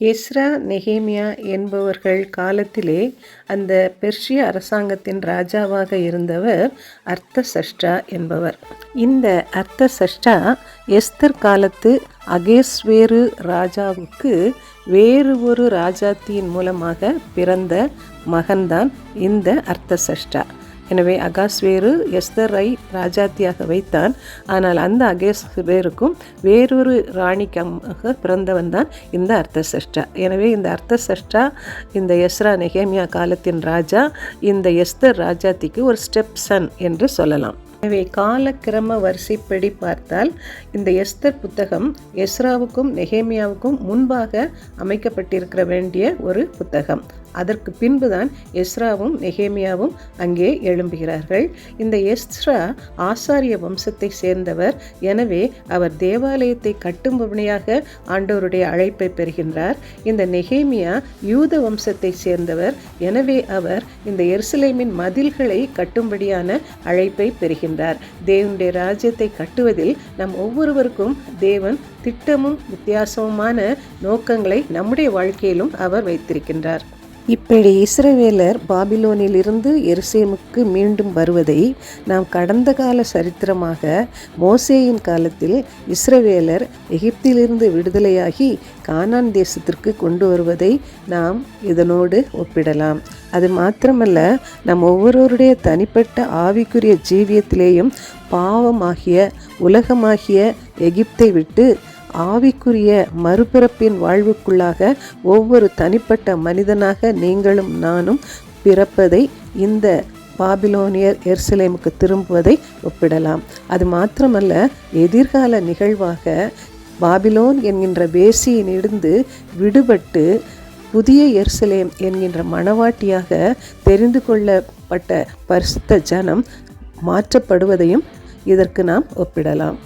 Ezra Nehemiah என்பவர்கள் காலத்திலே அந்த பெர்ஷிய அரசாங்கத்தின் ராஜாவாக இருந்தவர் அர்த்தசஷ்டா என்பவர். இந்த அர்த்தசஷ்டா எஸ்தர் காலத்து அகேஸ்வேரு ராஜாவுக்கு வேறு ஒரு ராஜாத்தியின் மூலமாக பிறந்த மகன்தான் இந்த அர்த்தசஷ்டா. எனவே அகாஸ்வேரு எஸ்தரை ராஜாத்தியாக வைத்தான். ஆனால் அந்த அகேஸ்வேருக்கும் வேறொரு ராணிக்காக பிறந்தவன் தான் இந்த அர்த்தசஷ்டா. எனவே இந்த அர்த்தசஷ்டா இந்த எஸ்ரா நெகேமியா காலத்தின் ராஜா இந்த எஸ்தர் ராஜாத்திக்கு ஒரு ஸ்டெப் சன் என்று சொல்லலாம். எனவே காலக்கிரம வரிசைப்படி பார்த்தால் இந்த எஸ்தர் புத்தகம் எஸ்ராவுக்கும் நெஹேமியாவுக்கும் முன்பாக அமைக்கப்பட்டிருக்கிற வேண்டிய ஒரு புத்தகம். அதற்கு பின்புதான் எஸ்ராவும் நெகேமியாவும் அங்கே எழும்புகிறார்கள். இந்த எஸ்ரா ஆசாரிய வம்சத்தை சேர்ந்தவர். எனவே அவர் தேவாலயத்தை கட்டும்படியாக ஆண்டவருடைய அழைப்பை பெறுகின்றார். இந்த நெகேமியா யூத வம்சத்தை சேர்ந்தவர். எனவே அவர் இந்த எருசலேமின் மதில்களை கட்டும்படியான அழைப்பை பெறுகின்றார். தேவனுடைய ராஜ்யத்தை கட்டுவதில் நம் ஒவ்வொருவருக்கும் தேவன் திட்டமும் வித்தியாசமுமான நோக்கங்களை நம்முடைய வாழ்க்கையிலும் அவர் வைத்திருக்கின்றார். இப்படி இஸ்ரவேலர் பாபிலோனிலிருந்து எருசேமுக்கு மீண்டும் வருவதை நாம் கடந்த கால சரித்திரமாக மோசேயின் காலத்தில் இஸ்ரவேலர் எகிப்திலிருந்து விடுதலையாகி கானான் தேசத்திற்கு கொண்டு வருவதை நாம் இதனோடு ஒப்பிடலாம். அது மாத்திரமல்ல நம் ஒவ்வொருவருடைய தனிப்பட்ட ஆவிக்குரிய ஜீவியத்திலேயும் பாவமாகிய உலகமாகிய எகிப்தை விட்டு ஆவிக்குரிய மறுபிறப்பின் வாழ்வுக்குள்ளாக ஒவ்வொரு தனிப்பட்ட மனிதனாக நீங்களும் நானும் பிறப்பதை இந்த பாபிலோனியர் எர்சலேமுக்கு திரும்புவதை ஒப்பிடலாம். அது மாத்திரமல்ல எதிர்கால நிகழ்வாக பாபிலோன் என்கின்ற வேசியினிருந்து விடுபட்டு புதிய எருசலேம் என்கின்ற மணவாட்டியாக தெரிந்து கொள்ளப்பட்ட பரிசுத்த ஜனம் மாற்றப்படுவதையும் இதற்கு நாம் ஒப்பிடலாம்.